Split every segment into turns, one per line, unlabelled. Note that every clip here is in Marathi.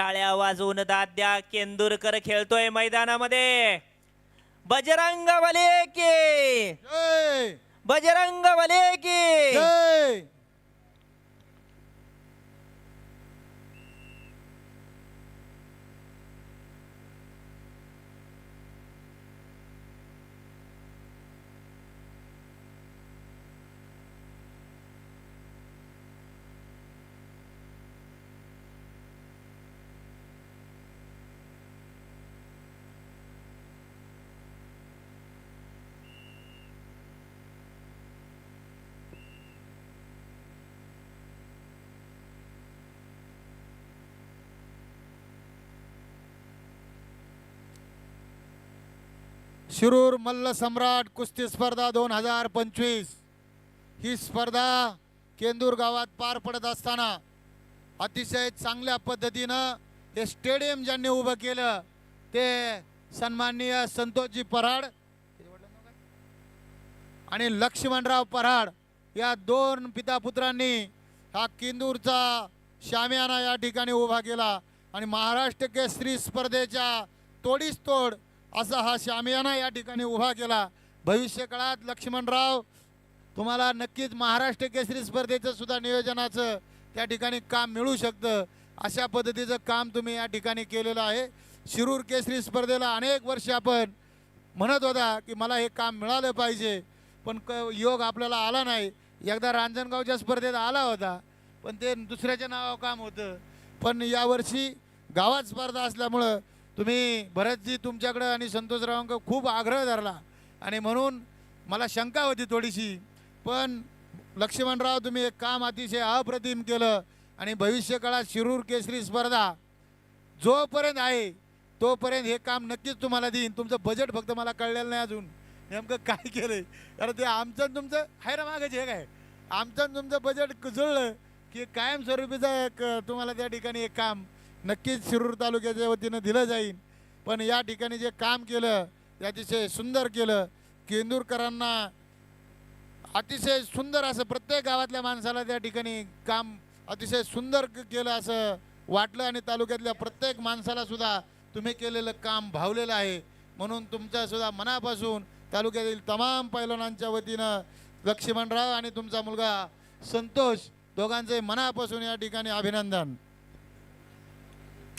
टाळ्या वाजवून दाद द्या. केंदूरकर खेळतोय मैदानामध्ये. बजरंग बले की. बजरंग बले की.
शिरूर मल्ल सम्राट कुस्ती स्पर्धा दोन हजार पंचवीस. ही स्पर्धा केंदूर गावात पार पडत असताना अतिशय चांगल्या पद्धतीनं हे स्टेडियम ज्यांनी उभं केलं ते सन्माननीय संतोषजी पराड आणि लक्ष्मणराव पराड या दोन पितापुत्रांनी हा केंदूरचा शामियाना या ठिकाणी उभा केला आणि महाराष्ट्र केसरी स्पर्धेच्या तोडीस तोड असा हा शामियाना या ठिकाणी उभा केला. भविष्य काळात लक्ष्मणराव तुम्हाला नक्कीच महाराष्ट्र केसरी स्पर्धेचं सुद्धा नियोजनाचं त्या ठिकाणी काम मिळू शकतं. अशा पद्धतीचं काम तुम्ही या ठिकाणी केलेलं आहे. शिरूर केसरी स्पर्धेला अनेक वर्ष आपण म्हणत होता की मला हे काम मिळालं पाहिजे पण क योग आपल्याला आला नाही. एकदा रांजणगावच्या स्पर्धेत आला होता पण ते दुसऱ्याच्या नावावर काम होतं. पण यावर्षी गावात स्पर्धा असल्यामुळं तुम्ही भरतजी तुमच्याकडं आणि संतोषरावांक खूप आग्रह धरला. आणि म्हणून मला शंका होती थोडीशी पण लक्ष्मणराव तुम्ही एक काम अतिशय अप्रतिम केलं आणि भविष्यकाळात शिरूर केसरी स्पर्धा जोपर्यंत आहे तोपर्यंत हे काम नक्कीच तुम्हाला देईन. तुमचं बजेट फक्त मला कळलेलं नाही अजून. नेमकं काय केलंय? कारण ते आमचं तुमचं आहे ना मागायचे हे काय? आमचं तुमचं बजेट जुळलं की कायमस्वरूपीचं एक तुम्हाला त्या ठिकाणी एक काम नक्कीच शिरूर तालुक्याच्या वतीनं दिलं जाईल पण या ठिकाणी जे काम केलं ते अतिशय सुंदर केलं. केंदूरकरांना अतिशय सुंदर असं प्रत्येक गावातल्या माणसाला त्या ठिकाणी काम अतिशय सुंदर केलं असं वाटलं आणि तालुक्यातल्या प्रत्येक माणसाला सुद्धा तुम्ही केलेलं काम भावलेलं आहे. म्हणून तुमच्यासुद्धा मनापासून तालुक्यातील तमाम पैलवानांच्या वतीनं लक्ष्मणराव आणि तुमचा मुलगा संतोष दोघांचे मनापासून या ठिकाणी अभिनंदन.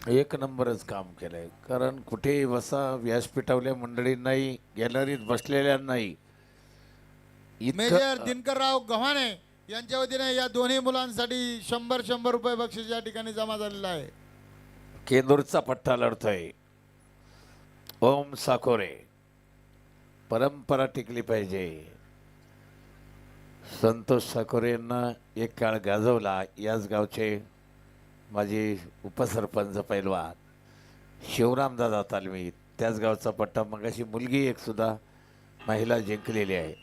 एक नंबरच काम केलंय. कारण कुठेही बसा व्यासपीठावल्या मंडळी नाही गॅलरीत बसलेल्या नाही.
मेजर दिनकरराव गव्हाणे यांच्या वतीने या दोन्ही मुलांसाठी शंभर शंभर रुपये बक्षीस या ठिकाणी जमा झालेलं आहे.
केंदूरचा पट्टा लढतोय. ओम साकोरे. परंपरा टिकली पाहिजे. संतोष साकोरे यांना एक काळ गाजवला याच गावचे माझे उपसरपंच पैलवान शिवरामदादा तालमी त्याच गावचा पट्टा मगाशी मुलगी एक सुद्धा महिला जिंकलेली आहे.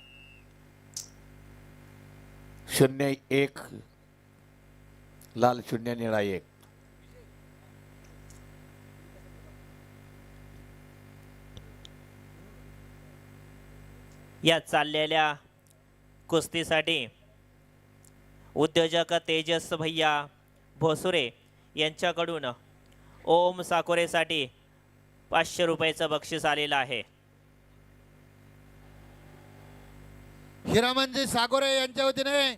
शून्य एक लाल शून्य निळा एक.
या चाललेल्या कुस्तीसाठी उद्योजक तेजस भैया भोसुरे यांच्याकडून ओम साकोरेसाठी पाचशे रुपयाचं बक्षीस आलेलं आहे.
हिरामनजी सागोरे यांच्या वतीने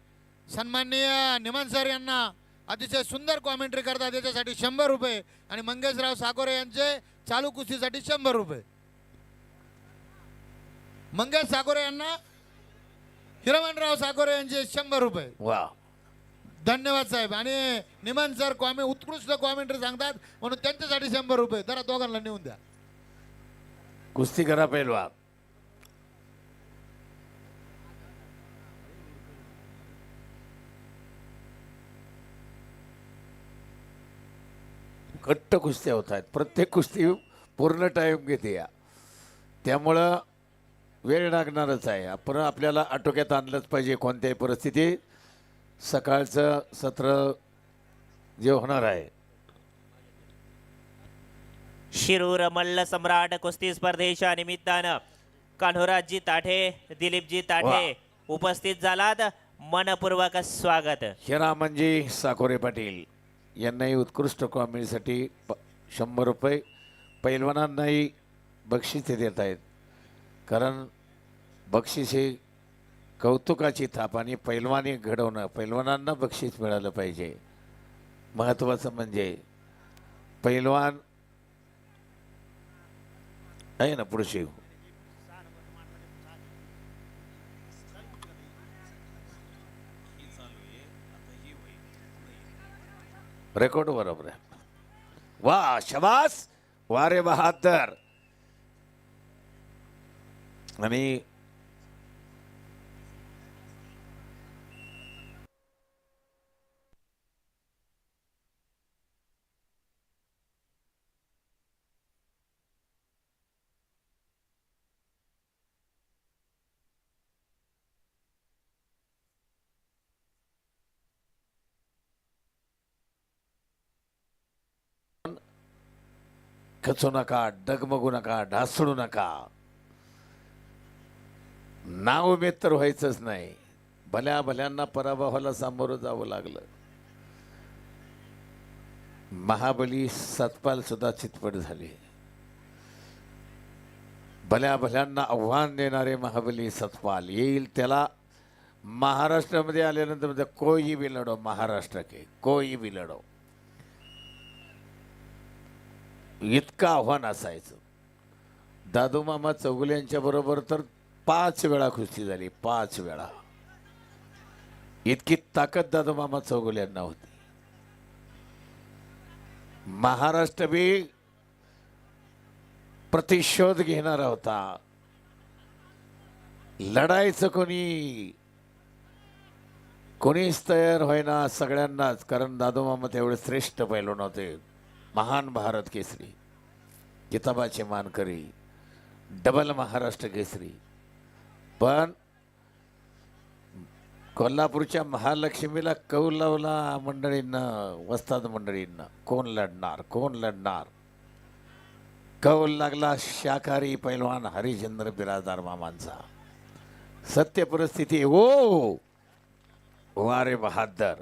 सन्माननीय निमन सर यांना अतिशय सुंदर कॉमेंट्री करतात. त्याच्यासाठी शंभर रुपये आणि मंगेशराव साकोरे यांचे चालू कुस्तीसाठी शंभर रुपये. मंगेश साकोरे यांना हिरमनराव साकोरे यांचे शंभर रुपये.
वा
धन्यवाद साहेब. आणि निमान सर कॉमे उत्कृष्ट कॉमेंट्री सांगतात म्हणून त्यांच्यासाठी शंभर रुपये. जरा दोघांना नेऊन द्या.
कुस्ती करा पहिलवा घट्ट कुस्त्या होत आहेत. प्रत्येक कुस्ती पूर्ण टाईम घेते या. त्यामुळं वेळ लागणारच आहे. आपण आपल्याला आटोक्यात आणलंच पाहिजे कोणत्याही परिस्थितीत. सकाळचं सत्र जे होणार आहे.
शिरूर मल्ल सम्राट कुस्ती स्पर्धेच्या निमित्तानं कान्होराजी ताठे दिलीपजी ताठे उपस्थित झालात. मनपूर्वक स्वागत.
हिरामनजी साकोरे पाटील यांनाही उत्कृष्ट कॉमेडीसाठी प शंभर रुपये. पैलवानांनाही बक्षिसे देत आहेत. कारण बक्षीस हे कौतुकाची थाप आणि पैलवानी घडवणं पैलवानांना बक्षीस मिळालं पाहिजे. महत्त्वाचं म्हणजे पैलवान आहे ना पुरुषी रेकॉर्ड बरोबर आहे. वा शबास! वा रे बहादर! आणि खचू नका डगमगू नका ढासळू नका. ना उमेद तर व्हायचंच नाही. भल्या भल्यांना पराभवाला सामोरं जावं लागलं. महाबली सतपाल सुद्धा चितपट झाले. भल्या भल्यांना आव्हान देणारे महाबली सतपाल येईल त्याला महाराष्ट्रामध्ये आल्यानंतर म्हणजे कोई भी लढो महाराष्ट्र के कोई भी लढो. इतकं आव्हान असायचं. दादूमामा चौगुले यांच्या बरोबर तर पाच वेळा कुस्ती झाली पाच वेळा. इतकी ताकद दादूमामा चौगुले यांना होती. महाराष्ट्र बी प्रतिशोध घेणारा होता. लढायचं कोणी कोणीच तयार होईना सगळ्यांनाच कारण दादोमामा तेवढे श्रेष्ठ पैलू नव्हते. महान भारत केसरी किताबाचे मानकरी डबल महाराष्ट्र केसरी. पण कोल्हापूरच्या महालक्ष्मीला कौल लावला मंडळींना वस्ताद मंडळींना. कोण लढणार? कोण लढणार? कौल लागला शाकाहारी पैलवान हरिचंद्र बिराजदार मामांचा. सत्य परिस्थिती ओ! वारे बहादर.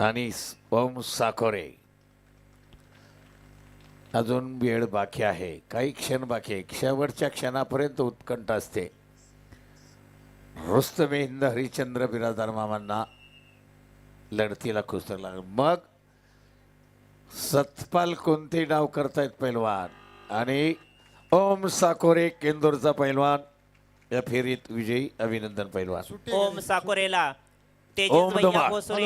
आणि ओम साकोरे. अजून वेळ बाकी आहे. काही क्षण बाकी आहे. शेवटच्या क्षणापर्यंत उत्कंठ असते. रुस्तमे हिंद हरिश्चंद्र बिराजदार मामांना लढतीला कुस्तर लागल मग सतपाल कोणते डाव करतायत पैलवान? आणि ओम साकोरे केंदूरचा पैलवान या फेरीत विजयी अभिनंदन पैलवान.
ओम साकोरेला
ओम धुमाळ.